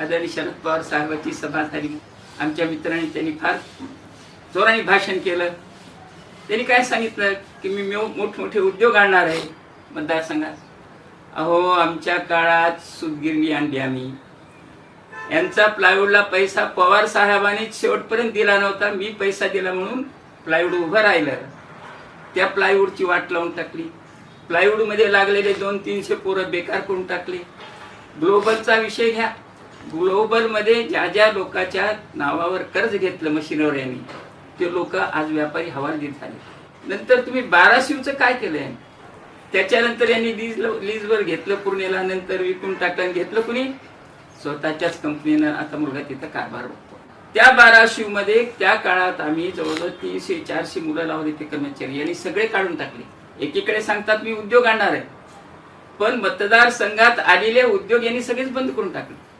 आदरणीय शरद पवार साहेबांची सभा झाली. आमच्या मित्रांनी त्यांनी फार जोराने भाषण केलं. त्यांनी काय सांगितलं? की मी मोठमोठे उद्योग आणणार आहे मतदारसंघात. अहो आमच्या काळात सुतगिरणी आणली आम्ही. यांचा प्लायवूडला पैसा पवार साहेबांनी शेवटपर्यंत दिला नव्हता. मी पैसा दिला म्हणून प्लायवूड उभं राहिलं. त्या प्लायवूडची वाट लावून टाकली. प्लायवूडमध्ये लागलेले दोन तीनशे पोरं बेकार करून टाकले. ग्लोबलचा विषय घ्या. ग्लोबलमध्ये ज्या ज्या लोकांच्या नावावर कर्ज घेतलं मशीनवर यांनी ते लोक आज व्यापारी हवालदिल झाले. नंतर तुम्ही बाराशिवचं काय केलंय? त्याच्यानंतर यांनी लीज लीजवर घेतलं पूर्णेला नंतर विकून टाकलं आणि घेतलं कुणी? स्वतःच्याच कंपनीनं आता मुलगा तिथं कारभार बघतो त्या बाराशिवमध्ये त्या काळात आम्ही जवळजवळ तीनशे चारशे मुलं लावले ते कर्मचारी. यांनी सगळे काढून टाकले. एकीकडे सांगतात मी उद्योग आणणार आहे. पण मतदारसंघात आलेले उद्योग यांनी सगळेच बंद करून टाकले.